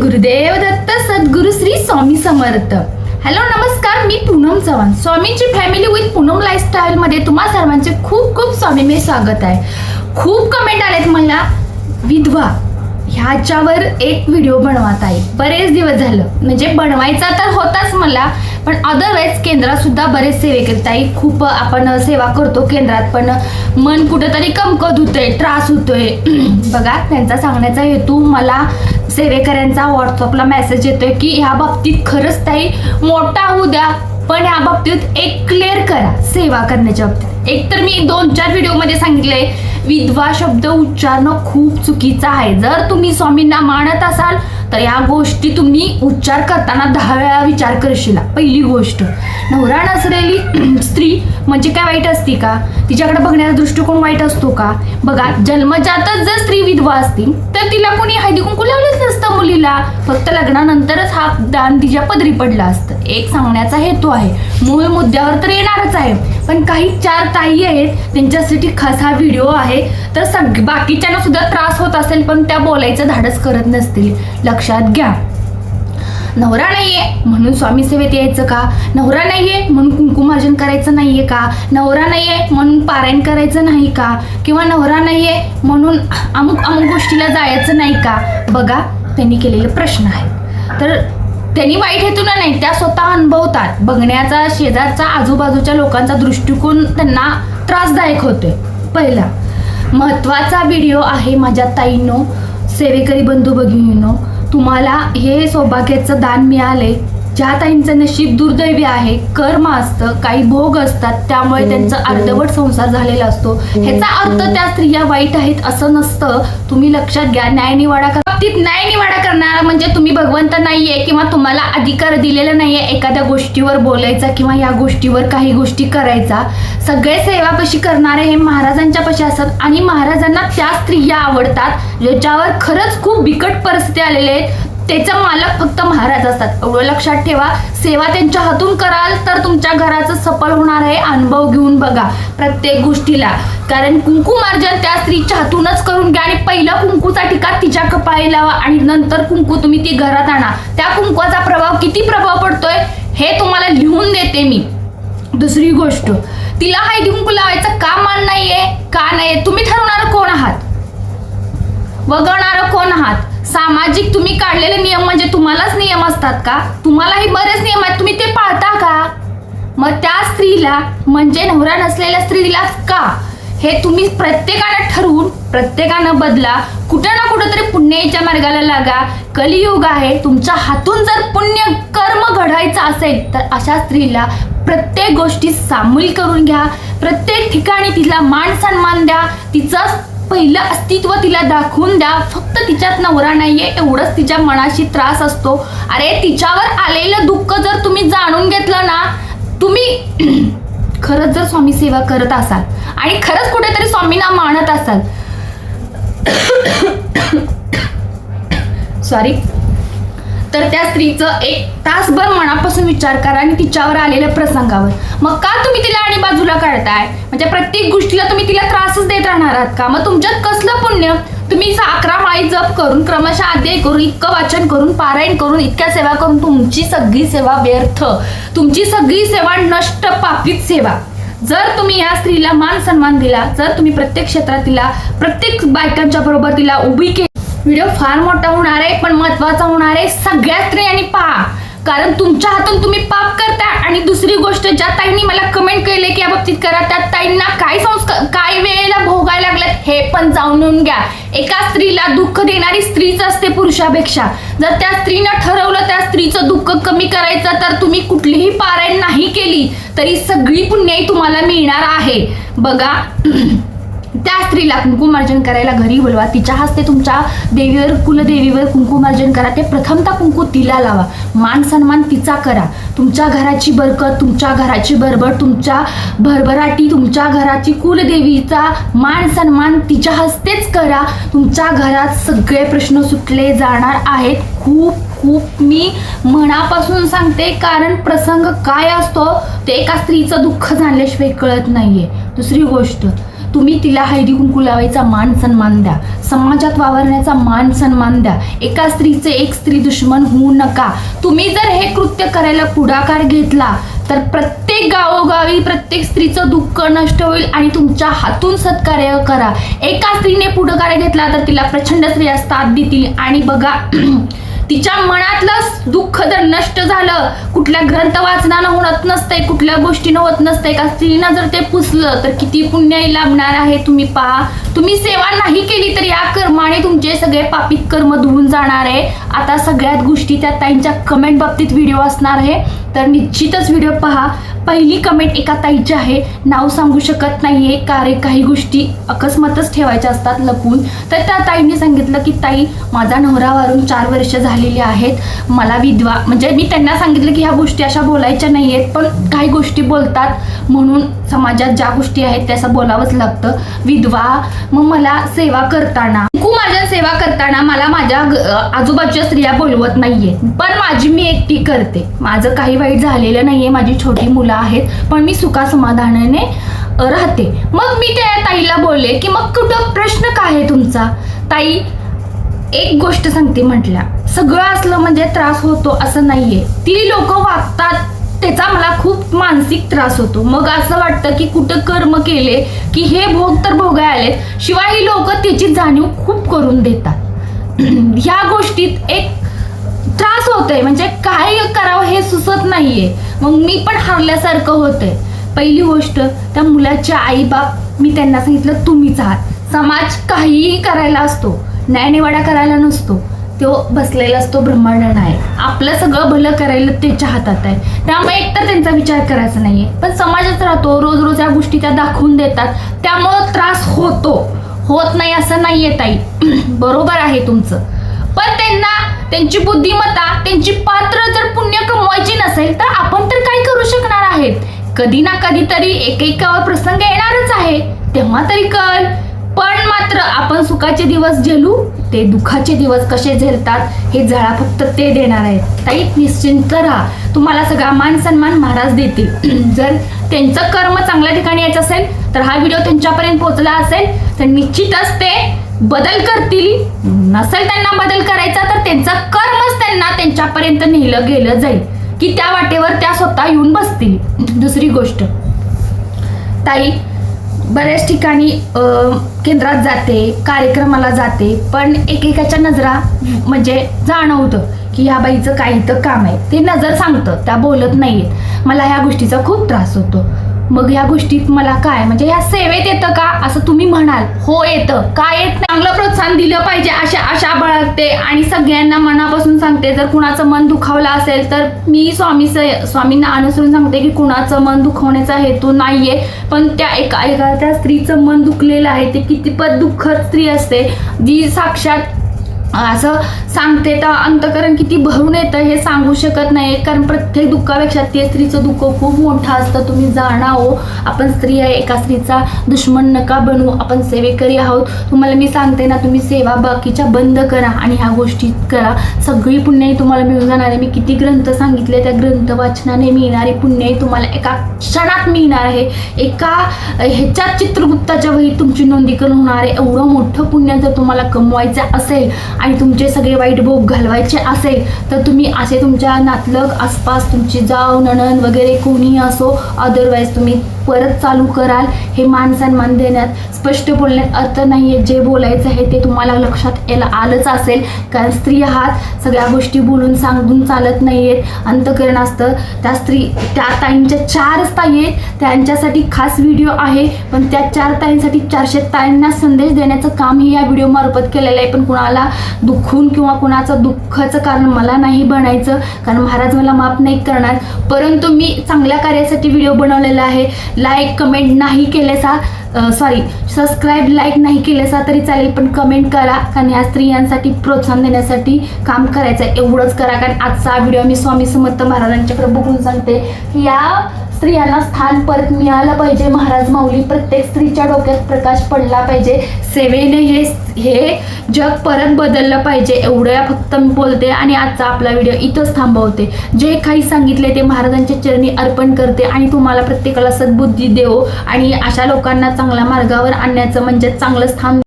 Gurudev Datta Sadguru Shri Swami Samarth. Hello नमस्कार मी पूनम चव्हाण. स्वामींची फॅमिली विथ पूनम लाईफस्टाईलमध्ये तुम्हा सर्वांचे खूप खूप स्वामीमे स्वागत आहे. खूप कमेंट आलेत मला. विधवा ह्याच्यावर एक व्हिडिओ बनवत आहे. बरेच दिवस झालं. म्हणजे बनवायचा तर होताच मला पण अदरवाईज केंद्रातसुद्धा बरेच बरेच सेवेकरीत ताई खूप आपण सेवा करतो केंद्रात पण मन कुठंतरी कमकत होतंय त्रास होतोय. बघा त्यांचा सांगण्याचा हेतू मला सेवेकऱ्यांचा व्हॉट्सअपला मेसेज येतोय की ह्या बाबतीत खरंच ताई मोठा होऊ द्या पण ह्या बाबतीत एक क्लिअर करा सेवा करण्याच्या बाबतीत. एक तर मी दोन चार व्हिडिओमध्ये सांगितले विधवा शब्द उच्चारणं खूप चुकीचं आहे. जर तुम्ही स्वामींना मानत असाल तर या गोष्टी तुम्ही उच्चार करताना दहा वेळा विचार करशील. पहिली गोष्ट नवरा नसलेली स्त्री म्हणजे काय वाईट असती का? तिच्याकडे बघण्याचा दृष्टिकोन वाईट असतो का? बघा जन्मजातच जर स्त्री विधवा असती तर तिला कोणी हळदी कुंकू लावलंच नसतं मुलीला. फक्त लग्नानंतरच हा दान तिच्या पदरी पडला असतं. एक सांगण्याचा हेतू आहे. मूळ मुद्द्यावर तर येणारच आहे. पण काही चार ताई आहेत त्यांच्यासाठी खास हा व्हिडिओ आहे. तर सग बाकीच्यांना सुद्धा त्रास होत असेल पण त्या बोलायचं धाडस करत नसतील. लक्षात घ्या. नवरा नाहीये म्हणून स्वामी सेवेत यायचं का? नवरा नाहीये म्हणून कुंकुमार्जन करायचं नाहीये का? नवरा नाहीये म्हणून पारायण करायचं नाही का? किंवा नवरा नाहीये म्हणून अमुक अमुक गोष्टीला जायचं नाही का? बघा त्यांनी केलेले प्रश्न आहेत. तर त्यांनी वाईट हेतून नाही त्या स्वतः अनुभवतात. बघण्याचा शेजारचा आजूबाजूच्या लोकांचा दृष्टिकोन त्यांना त्रासदायक होतोय. पहिला महत्त्वाचा व्हिडिओ आहे माझ्या ताईनो सेवेकरी बंधू भगिनीनो. तुम्हाला हे सौभाग्याचं दान मिळाले ज्या ताईंचं नशीब दुर्दैवी आहे कर्म असतं काही भोग असतात त्यामुळे त्यांचा अर्धवट संसार झालेला असतो. ह्याचा अर्थ त्या स्त्रिया वाईट आहेत असं नसतं. तुम्ही लक्षात घ्या न्यायनिवाडा कर बाबतीत न्यायनिवाडा करणारा म्हणजे तुम्ही भगवंत नाहीये किंवा तुम्हाला अधिकार दिलेला नाहीये एखाद्या गोष्टीवर बोलायचा किंवा या गोष्टीवर काही गोष्टी करायचा. सगळे सेवापशी करणारे हे महाराजांच्या पशी असतात आणि महाराजांना त्या स्त्रिया आवडतात ज्याच्यावर खरंच खूप बिकट परिस्थिती आलेले आहेत त्याचा मालक फक्त महाराज असतात. एवढं लक्षात ठेवा. सेवा त्यांच्या हातून कराल तर तुमच्या घराचं सफल होणार आहे अनुभव घेऊन बघा प्रत्येक गोष्टीला. कारण कुंकुमार्जन त्या स्त्रीच्या हातूनच करून घ्या आणि पहिलं कुंकूचा टिका तिच्या कपाळी लावा आणि नंतर कुंकू तुम्ही ती घरात आणा. त्या कुंकूचा प्रभाव किती प्रभाव पडतोय हे तुम्हाला लिहून देते मी. दुसरी गोष्ट तिला हा कुंकू लावायचं का मान नाहीये? का नाही तुम्ही ठरवणार कोण आहात? वगळणारं कोण आहात? सामाजिक तुम्ही काढलेले नियम म्हणजे तुम्हालाच नियम असतात का? तुम्हालाही बरेच नियम आहेत. तुम्ही ते पाळता का? मग त्या स्त्रीला म्हणजे नवरा नसलेल्या स्त्रीला का? हे तुम्ही प्रत्येकानं ठरवून प्रत्येकानं बदला. कुठं ना कुठं तरी पुण्याच्या मार्गाला लागा. कलियुग आहे. तुमच्या हातून जर पुण्य कर्म घडायचं असेल तर अशा स्त्रीला प्रत्येक गोष्टी सामील करून घ्या. प्रत्येक ठिकाणी तिला मान सन्मान द्या. तिचं पहिलं अस्तित्व तिला दाखवून द्या. फक्त तिच्यात नवरा नाहीये एवढंच तिच्या मनाशी त्रास असतो. अरे तिच्यावर आलेलं दुःख जर तुम्ही जाणून घेतलं ना तुम्ही खरंच जर स्वामी सेवा करत असाल आणि खरंच कुठेतरी स्वामींना मानत असाल. सॉरी तर त्या स्त्रीचं एक तासभर मनापासून विचार करा आणि तिच्यावर आलेल्या प्रसंगावर. मग का तुम्ही तिला आणि बाजूला काढताय म्हणजे प्रत्येक गोष्टीला तुम्ही तिला त्रासच देत राहणार आहात का? मग तुमच्यात कसलं पुण्य? तुम्ही अकरा माळी जप करून क्रमशः अध्याय करून इतकं वाचन करून पारायण करून इतक्या सेवा करून तुमची सगळी सेवा व्यर्थ. तुमची सगळी सेवा नष्ट पापीत सेवा. जर तुम्ही या स्त्रीला मान सन्मान दिला जर तुम्ही प्रत्येक क्षेत्रात तिला प्रत्येक बायकांच्या बरोबर तिला उभी केली. व्हिडिओ फार मोठा होणार आहे पण महत्त्वाचा होणार आहे सगळ्या स्त्रियांनी पा कारण तुमच्या हातून तुम्ही पाप करता आणि दुसरी गोष्ट ज्या ताईंनी मला कमेंट केले की या बाबतीत करा त्या ताईंना काय संस्कार काय वेळेला भोगायला लागल्यात हे पण जाणून घ्या. एका स्त्रीला दुःख देणारी स्त्रीच असते पुरुषापेक्षा. जर त्या स्त्रीनं ठरवलं त्या स्त्रीचं दुःख कमी करायचं तर तुम्ही कुठलीही पारायण नाही केली तरी सगळी पुण्याई तुम्हाला मिळणार आहे. बघा त्या स्त्रीला कुंकुमार्जन करायला घरी बोलवा. तिच्या हस्ते तुमच्या देवीवर कुलदेवीवर कुंकुमार्जन करा. ते प्रथमता कुंकू तिला लावा. मान सन्मान तिचा करा. तुमच्या घराची बरकत तुमच्या घराची भरभर तुमच्या भरभराटी तुमच्या घराची कुलदेवीचा मान सन्मान तिच्या हस्तेच करा. तुमच्या घरात सगळे प्रश्न सुटले जाणार आहेत. खूप खूप मी मनापासून सांगते कारण प्रसंग काय असतो ते एका स्त्रीचं दुःख झाल्याशिवाय कळत नाहीये. दुसरी गोष्ट तुम्ही तिला हळदी कुंकू लावायचा मान सन्मान द्या. समाजात वावरण्याचा मान सन्मान द्या. एका स्त्रीचे एक स्त्री दुश्मन होऊ नका. तुम्ही जर हे कृत्य करायला पुढाकार घेतला तर प्रत्येक गावोगावी प्रत्येक स्त्रीचं दुःख नष्ट होईल आणि तुमच्या हातून सत्कार्य करा. एका स्त्रीने पुढाकार घेतला तर तिला प्रचंड स्त्रिया साथ देतील. आणि बघा तिच्या मनातलं दुःख जर नष्ट झालं कुठल्या ग्रंथ वाचनानं होत नसतंय कुठल्या गोष्टीनं होत नसतंय का स्त्रीनं जर ते पुसलं तर किती पुण्यही लाभणार आहे तुम्ही पहा. तुम्ही सेवा नाही केली तर या कर्माने तुमचे सगळे पापित कर्म धुवून जाणार आहे. आता सगळ्यात गोष्टी त्या ताईंच्या कमेंट बाबतीत व्हिडिओ असणार आहे. तर निश्चितच व्हिडिओ पहा. पहिली कमेंट एका ताईची आहे. नाव सांगू शकत नाहीये. रे काही गोष्टी अकस्मातच ठेवायच्या असतात लपून. तर त्या ताईने सांगितलं की ताई माझा नवरा वारून चार वर्ष झालेली आहेत. मला विधवा म्हणजे मी त्यांना सांगितलं की ह्या गोष्टी अशा बोलायच्या नाही आहेत पण काही गोष्टी बोलतात. म्हणून समाजात ज्या गोष्टी आहेत त्याचं बोलावंच लागतं. विधवा मग मला सेवा करताना. खूप माझ्या सेवा करताना मला माझ्या ग- आजूबाजूच्या स्त्रिया बोलवत नाहीये. पण माझी मी एकटी करते. माझं काही वाईट झालेलं नाहीये. माझी छोटी मुलं आहेत. पण मी सुखासमाधानाने समाधानाने राहते. मग मी त्या ताईला बोलले की मग कुठं प्रश्न काय आहे तुमचा? ताई एक गोष्ट सांगते म्हटल्या. सगळं असलं म्हणजे त्रास होतो असं नाहीये. ती लोक वागतात. त्याचा मला खूप मानसिक त्रास होतो. मग असं वाटतं की कुठं कर्म केले की हे भोग तर भोगाय आलेत शिवाय ही लोक त्याची जाणीव खूप करून देतात. ह्या गोष्टीत एक त्रास होतोय. म्हणजे काय करावं हे सुचत नाहीये. मग मी पण हरल्यासारखं होतंय. पहिली गोष्ट त्या मुलाच्या आई बाप मी त्यांना सांगितलं तुम्हीच आहात. समाज काहीही करायला असतो. न्यायनिवाडा करायला नसतो. तो बसलेला असतो ब्रह्मांड आहे. आपलं सगळं भलं करायला त्याच्या हातात आहे. त्यामुळे एकतर त्यांचा विचार करायचा नाहीये. पण समाजात राहतो रोज रोज या गोष्टी त्या दाखवून देतात. त्यामुळं त्रास होतो. होत नाही असं नाहीये ताई. बरोबर आहे तुमचं. पण त्यांना त्यांची बुद्धिमत्ता त्यांची पात्र जर पुण्य कमवायची नसेल तर आपण तर काय करू शकणार आहेत? कधी ना कधीतरी एक एक प्रसंग येणारच आहे. तेव्हा तरी कळ. पण मात्र आपण सुखाचे दिवस झेलू ते दुःखाचे दिवस कसे झेलतात हे झळा फक्त ते देणार आहेत. ताई निश्चिंत राहा. तुम्हाला सगळा मान सन्मान महाराज देतील. जर त्यांचं कर्म चांगल्या ठिकाणी यायचं असेल तर हा व्हिडिओ त्यांच्यापर्यंत पोहोचला असेल तर निश्चितच ते बदल करतील. नसेल त्यांना बदल करायचा तर त्यांचं कर्मच त्यांना त्यांच्यापर्यंत नेलं गेलं जाईल. की त्या वाटेवर त्या स्वतः येऊन बसतील. दुसरी गोष्ट. ताई बऱ्याच ठिकाणी केंद्रात जाते कार्यक्रमाला जाते पण एकेकाच्या नजरा म्हणजे जाणवतं की ह्या बाईचं काही तर काम आहे. ते नजर सांगतं त्या बोलत नाहीयेत. मला ह्या गोष्टीचा खूप त्रास होतो. मग ह्या गोष्टीत मला काय? म्हणजे ह्या सेवेत येतं का? असं तुम्ही म्हणाल. हो येतं. काय येत चांगलं प्रोत्साहन दिलं पाहिजे अशा आशा बाळगते. आणि सगळ्यांना मनापासून सांगते जर कुणाचं मन दुखावलं असेल तर मी स्वामी स्वामींना अनुसरून सांगते की कुणाचं मन दुखवण्याचा हेतू नाहीये. पण त्या एका एका त्या स्त्रीचं मन दुखलेलं आहे. ते कितीपत दुःखद स्त्री असते जी साक्षात असं सांगते तर अंतकरण किती भरून येतं हे सांगू शकत नाही. कारण प्रत्येक दुःखापेक्षा ते स्त्रीचं दुःख खूप मोठं असतं. तुम्ही जाणा आपण स्त्री आहे एका स्त्रीचा दुश्मन नका बनवू आपण सेवेकरी आहोत. तुम्हाला मी सांगते ना तुम्ही सेवा बाकीच्या बंद करा आणि ह्या गोष्टी करा. सगळी पुण्याही तुम्हाला मिळून जाणार आहे. मी किती ग्रंथ सांगितले त्या ग्रंथ वाचनाने मिळणारी पुण्याही तुम्हाला एका क्षणात मिळणार आहे. एका ह्याच्या चित्रगुप्ताच्या वहीत तुमची नोंदीकरण होणार आहे. एवढं मोठं पुण्य जर तुम्हाला कमवायचं असेल आणि तुमचे सगळे वाईट भोग घालवायचे असेल तर तुम्ही असे तुमच्या नातलग आसपास तुमची जाव नणन वगैरे कोणी असो अदरवाईज तुम्ही परत चालू कराल हे मान सन्मान देण्यात. स्पष्ट बोलण्यात अर्थ नाही आहे जे बोलायचं आहे ते तुम्हाला लक्षात यायला आलंच असेल. कारण स्त्री आहात सगळ्या गोष्टी बोलून सांगून चालत नाही आहेत अंतकरण असतं. त्या स्त्री त्या ताईंच्या चारच ताई आहेत. त्यांच्यासाठी खास व्हिडिओ आहे. पण त्या चार ताईंसाठी चारशे ताईंना संदेश देण्याचं कामही या व्हिडिओमार्फत केलेलं आहे. पण कुणाला दुखून किंवा कुणाचं दुःखाचं कारण मला नाही बनायचं कारण महाराज मला माफ नाही करणार. परंतु मी चांगल्या कार्यासाठी व्हिडिओ बनवलेला आहे. लाईक कमेंट नाही केलेसा. सॉरी सबस्क्राईब लाईक नाही केलेसा तरी चालेल पण कमेंट करा. कारण या स्त्रियांसाठी प्रोत्साहन देण्यासाठी काम करायचं आहे. एवढंच करा कारण आजचा व्हिडिओ मी स्वामी समर्थ महाराजांच्याकडे बघून सांगते. या स्त्रियांना स्थान परत मिळालं पाहिजे. महाराज माऊली प्रत्येक स्त्रीच्या डोक्यात प्रकाश पडला पाहिजे. सेवेने हे हे जग परत बदललं पाहिजे. एवढ्या फक्त मी बोलते आणि आजचा आपला व्हिडिओ इथंच थांबवते. जे काही सांगितले ते महाराजांच्या चरणी अर्पण करते आणि तुम्हाला प्रत्येकाला सद्बुद्धी देवो आणि अशा लोकांना चांगल्या मार्गावर आणण्याचं म्हणजे चांगलं स्थान